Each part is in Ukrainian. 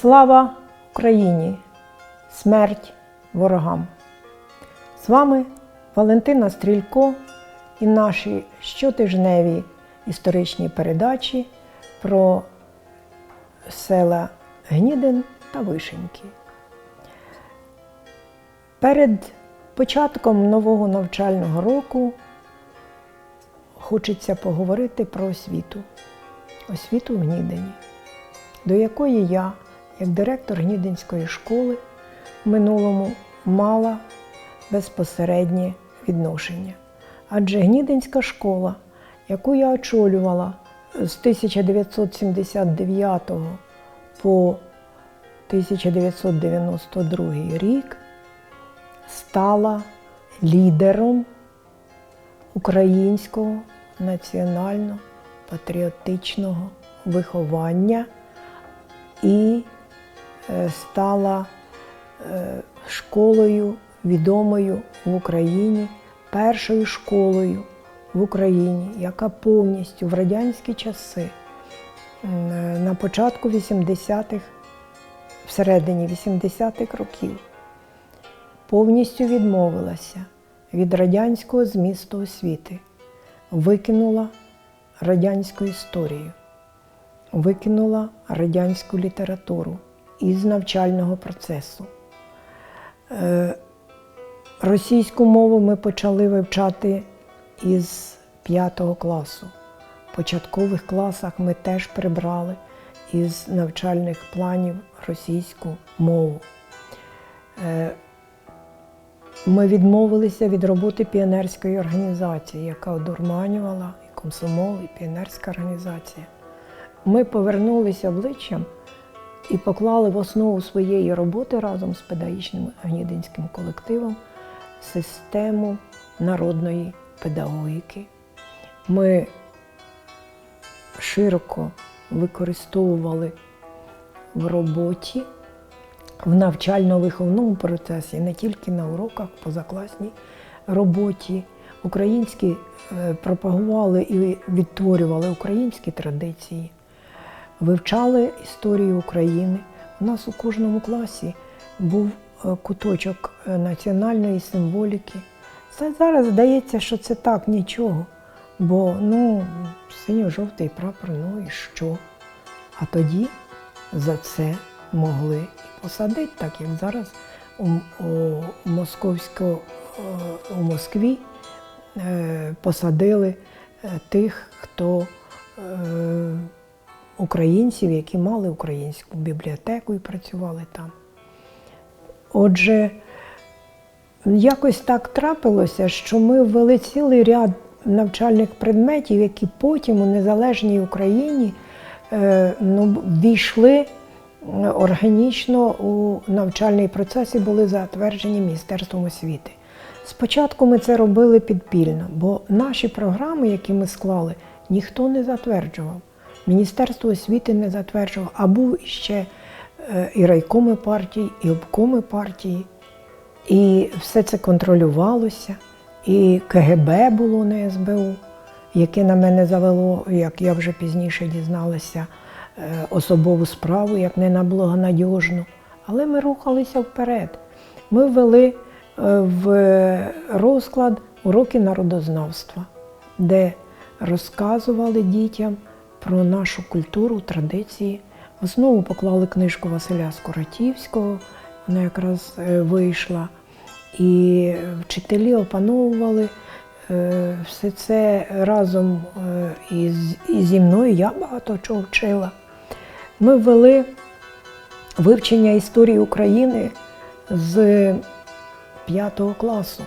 Слава Україні! Смерть ворогам! З вами Валентина Стрілько і наші щотижневі історичні передачі про села Гнідин та Вишеньки. Перед початком нового навчального року хочеться поговорити про освіту. Освіту в Гнідині, до якої я, як директор Гнідинської школи, в минулому мала безпосереднє відношення. Адже Гнідинська школа, яку я очолювала з 1979 по 1992 рік, стала лідером українського національно-патріотичного виховання і стала е, школою відомою в Україні, першою школою в Україні, яка повністю в радянські часи, на початку 80-х, всередині 80-х років, повністю відмовилася від радянського змісту освіти, викинула радянську історію, викинула радянську літературу із навчального процесу. Е, Російську мову ми почали вивчати із 5 класу. В початкових класах ми теж прибрали із навчальних планів російську мову. Е, Ми відмовилися від роботи піонерської організації, яка одурманювала і комсомол, і піонерська організація. Ми повернулися обличчям і поклали в основу своєї роботи разом з педагогічним гнідинським колективом систему народної педагогіки. Ми широко використовували в роботі, в навчально-виховному процесі, не тільки на уроках, позакласній роботі. Українські е, пропагували і відтворювали українські традиції, вивчали історію України. У нас у кожному класі був е, куточок е, національної символіки. Це зараз здається, що це так нічого. Бо ну, синьо-жовтий прапор, ну і що? А тоді за це могли і посадити, так як зараз у, у, Московсько, е, у Москві е, посадили тих, хто е, українців, які мали українську бібліотеку і працювали там. Отже, якось так трапилося, що ми ввели цілий ряд навчальних предметів, які потім у незалежній Україні е, ну, війшли е, органічно у навчальний процес і були затверджені Міністерством освіти. Спочатку ми це робили підпільно, бо наші програми, які ми склали, ніхто не затверджував. Міністерство освіти не затверджувало, а був ще е, і райкоми партії, і обкоми партії. І все це контролювалося. І КГБ було на СБУ, яке на мене завело, як я вже пізніше дізналася, е, особову справу, як не на благонадіжну. Але ми рухалися вперед. Ми ввели е, в розклад уроки народознавства, де розказували дітям про нашу культуру, традиції. В основу поклали книжку Василя Скоратівського, вона якраз е, вийшла. І вчителі опановували е, все це разом е, із, і зі мною. Я багато чого вчила. Ми ввели вивчення історії України з 5 класу,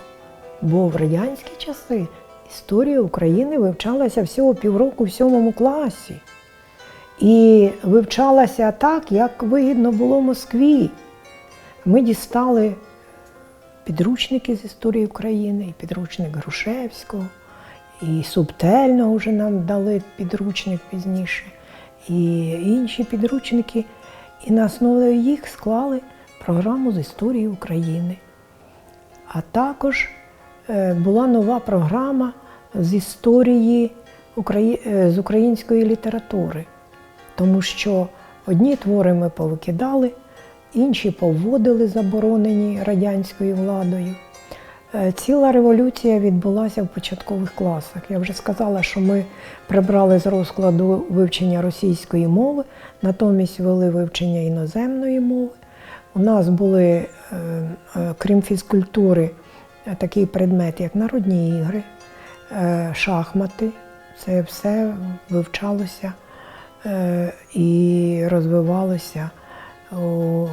бо в радянські часи історія України вивчалася всього півроку в сьомому класі. І вивчалася так, як вигідно було Москві. Ми дістали підручники з історії України, і підручник Грушевського, і субтельно вже нам дали підручник пізніше, і інші підручники. І на основі їх склали програму з історії України. А також е, була нова програма з історії е, з української літератури, тому що Одні твори ми повикидали, інші повводили заборонені радянською владою. Е, Ціла революція відбулася в початкових класах. Я вже сказала, що ми прибрали з розкладу вивчення російської мови, натомість вели вивчення іноземної мови. У нас були, е, крім фізкультури, такий предмет, як народні ігри, шахмати. Це все вивчалося е, і розвивалося у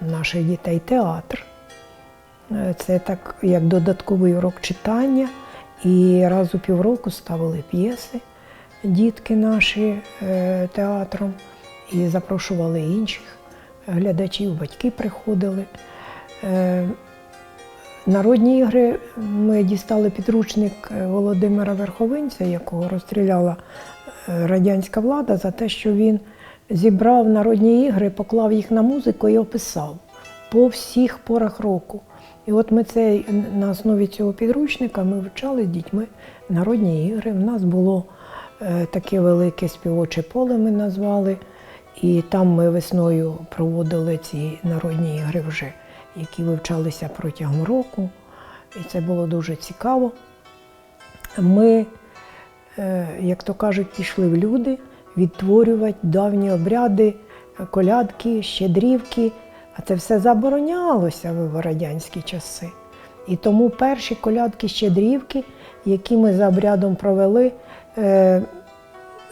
наших дітей театр. Е, Це так як додатковий урок читання. І раз у півроку ставили п'єси дітки наші е, театром і запрошували інших глядачів, батьки приходили. Народні ігри ми дістали підручник е, Володимира Верховинця, якого розстріляла е, радянська влада за те, що він зібрав народні ігри, поклав їх на музику і описав по всіх порах року. І от ми цей, на основі цього підручника ми вивчали з дітьми народні ігри. У нас було е, таке велике співоче поле, ми назвали. І там ми весною проводили ці народні ігри вже, які вивчалися протягом року. І це було дуже цікаво. Ми, е, як то кажуть, пішли в люди відтворювати давні обряди, колядки, щедрівки. А це все заборонялося в радянські часи. І тому перші колядки, щедрівки, які ми за обрядом провели, е,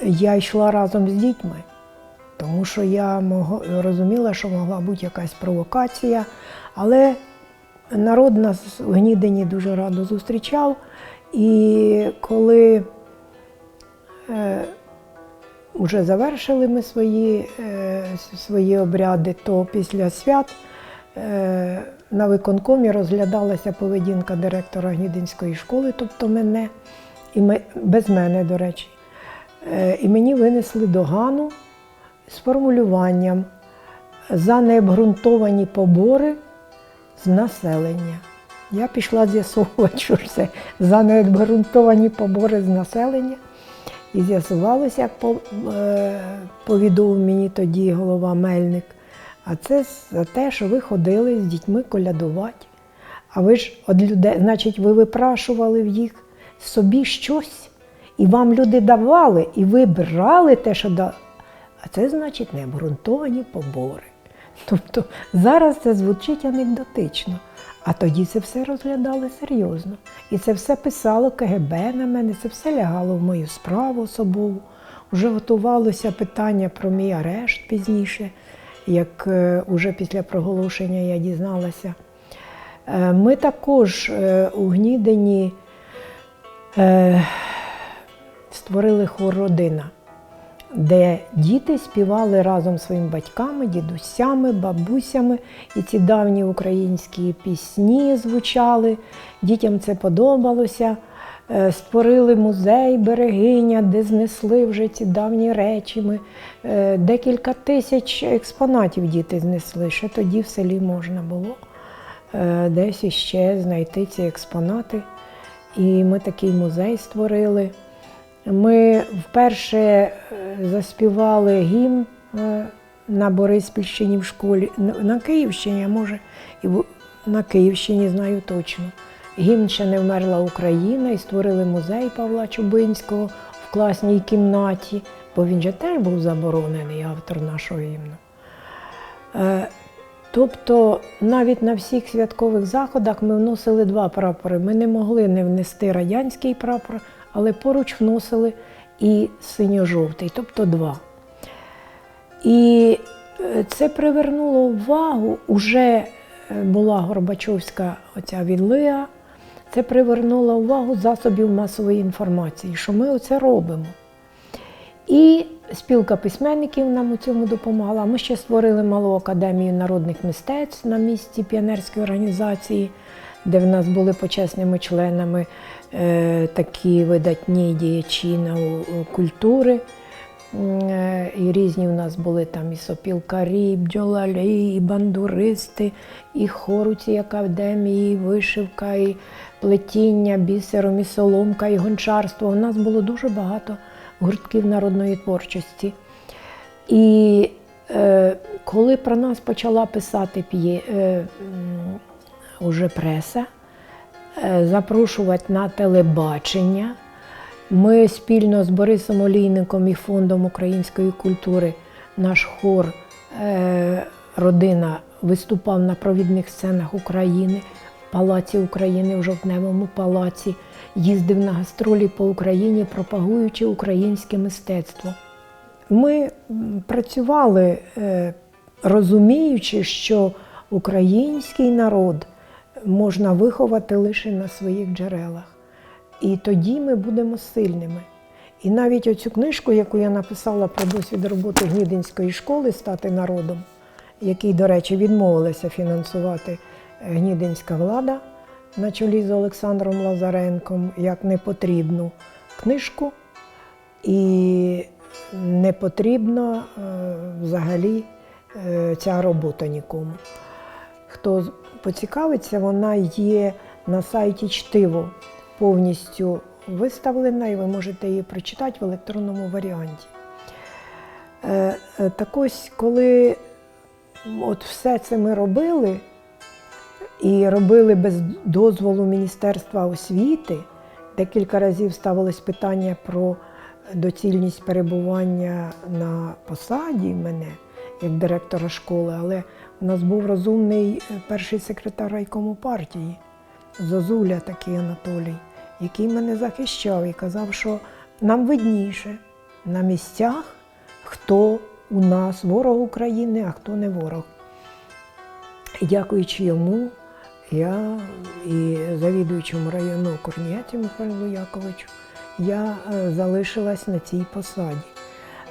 я йшла разом з дітьми. Тому що я розуміла, що могла бути якась провокація. Але народ нас в Гнідині дуже радо зустрічав. І коли е, вже завершили ми свої, е, свої обряди, то після свят е, на виконкомі розглядалася поведінка директора Гнідинської школи, тобто мене, і ми, без мене, до речі. Е, І мені винесли догану з формулюванням за необґрунтовані побори з населення. Я пішла з'ясовувати, що це за необґрунтовані побори з населення. І з'ясувалося, як е, повідомив мені тоді голова Мельник. А це за те, що ви ходили з дітьми колядувати. А ви ж від людей, значить, ви випрашували в їх собі щось, і вам люди давали, і ви брали те, що. А це значить необґрунтовані побори. Тобто зараз це звучить анекдотично, а тоді це все розглядали серйозно. І це все писало КГБ на мене, це все лягало в мою справу особову. Вже готувалося питання про мій арешт пізніше, як е, уже після проголошення я дізналася. Е, Ми також е, у Гнідині створили хор родина, де діти співали разом зі своїми батьками, дідусями, бабусями, і ці давні українські пісні звучали. Дітям це подобалося. Е, Створили музей берегиня, де знесли вже ці давні речі. Ми е, декілька тисяч експонатів діти знесли. Ще тоді в селі можна було е, десь іще знайти ці експонати. І ми такий музей створили. Ми вперше е, заспівали гімн е, на Бориспільщині в школі, на- Київщині, а може, і на Київщині знаю точно. Гімн ще не вмерла Україна і створили музей Павла Чубинського в класній кімнаті, бо він же теж був заборонений автор нашого гімну. Е, Тобто навіть на всіх святкових заходах ми вносили два прапори. Ми не могли не внести радянський прапор, але поруч вносили і синьо-жовтий, тобто два. І е, це привернуло увагу, уже е, була Горбачовська оця відлига, це привернуло увагу засобів масової інформації, що ми оце робимо. І спілка письменників нам у цьому допомагала. Ми ще створили малу академію народних мистецтв на місці піонерської організації, де в нас були почесними членами такі видатні діячі культури. Е, І різні в нас були там і сопілкарі, і бджоларі, і бандуристи, і хор у цій академії, і вишивка, і плетіння бісером, і соломка, і гончарство. У нас було дуже багато гуртків народної творчості. І е, коли про нас почала писати п'є, е, уже преса, е, запрошувати на телебачення, ми спільно з Борисом Олійником і Фондом української культури, наш хор е, Родина виступав на провідних сценах України, в Палаці України, в Жовтневому палаці, їздив на гастролі по Україні, пропагуючи українське мистецтво. Ми працювали, е, розуміючи, що український народ можна виховати лише на своїх джерелах. І тоді ми будемо сильними. І навіть оцю книжку, яку я написала про досвід роботи Гнідинської школи Стати народом, який, до речі, відмовилася фінансувати е, гнідинська влада на чолі з Олександром Лазаренком як непотрібну книжку. І не потрібна е, взагалі е, ця робота нікому. Хто поцікавиться, вона є на сайті Чтиво повністю виставлена, і ви можете її прочитати в електронному варіанті. Е, е, Так ось, коли от все це ми робили, і робили без дозволу Міністерства освіти, декілька разів ставилось питання про доцільність перебування на посаді мене як директора школи, але у нас був розумний е, перший секретар райкому партії, Зозуля такий Анатолій, який мене захищав і казав, що нам видніше на місцях, хто у нас ворог України, а хто не ворог. І дякуючи йому, я і завідуючому району Корніяті Михайлу Яковичу, я е, залишилась на цій посаді.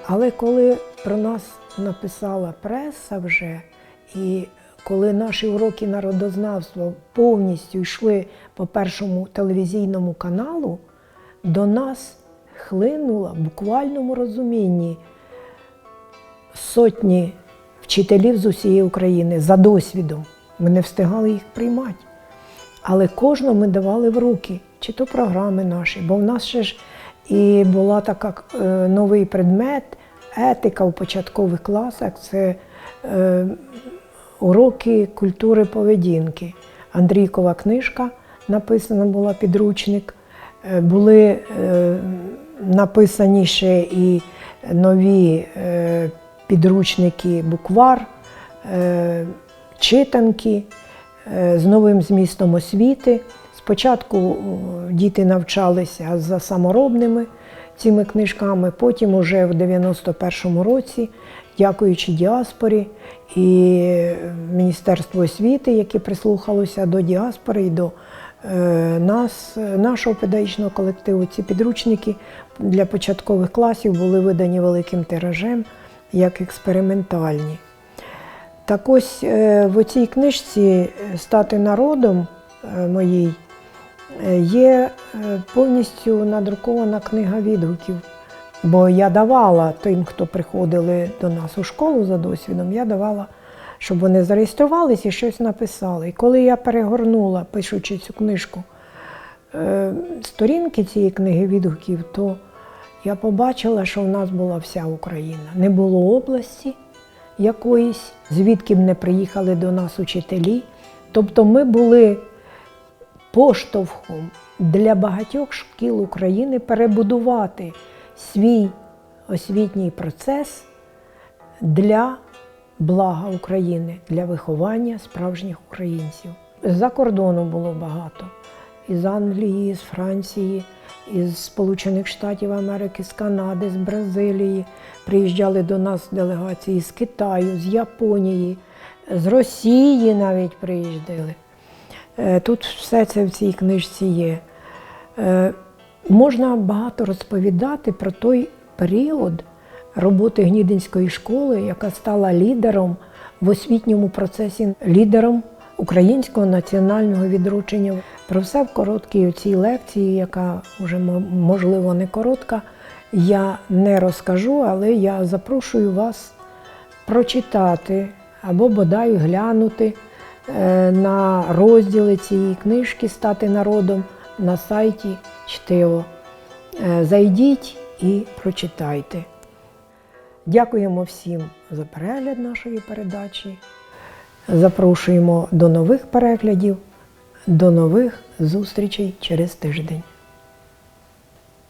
Але коли про нас написала преса вже, і коли наші уроки народознавства повністю йшли по першому телевізійному каналу, до нас хлинула в буквальному розумінні сотні вчителів з усієї України за досвідом. Ми не встигали їх приймати. Але кожному ми давали в руки, чи то програми наші, бо в нас ще ж і була така е, новий предмет, етика в початкових класах це е, уроки культури поведінки. Андрійкова книжка написана була підручник. Е, Були е, написані ще і нові е, підручники буквар, читанки з новим змістом освіти. Спочатку діти навчалися за саморобними цими книжками, потім уже в 91-му році, дякуючи діаспорі і Міністерству освіти, яке прислухалося до діаспори і до е, нас, нашого педагогічного колективу, ці підручники для початкових класів були видані великим тиражем як експериментальні. Так ось е, в цій книжці Стати народом е, моїй є повністю надрукована книга відгуків. Бо я давала тим, хто приходили до нас у школу за досвідом, я давала, щоб вони зареєструвалися і щось написали. І коли я перегорнула, пишучи цю книжку, е, сторінки цієї книги відгуків, то я побачила, що в нас була вся Україна. Не було області якоїсь, звідки б не приїхали до нас учителі. Тобто ми були поштовхом для багатьох шкіл України перебудувати свій освітній процес для блага України, для виховання справжніх українців. За кордону було багато. Із Англії, з Франції, із Сполучених Штатів Америки, з Канади, з Бразилії. Приїжджали до нас делегації з Китаю, з Японії, з Росії навіть приїжджали. Е, Тут все це в цій книжці є. Можна багато розповідати про той період роботи Гнідинської школи, яка стала лідером в освітньому процесі, лідером українського національного відродження. Про все в короткій цій лекції, яка вже можливо не коротка, я не розкажу, але я запрошую вас прочитати або бодай глянути е, на розділи цієї книжки Стати народом на сайті Чтиво. Е, Зайдіть і прочитайте. Дякуємо всім за перегляд нашої передачі. Запрошуємо до нових переглядів, до нових зустрічей через тиждень.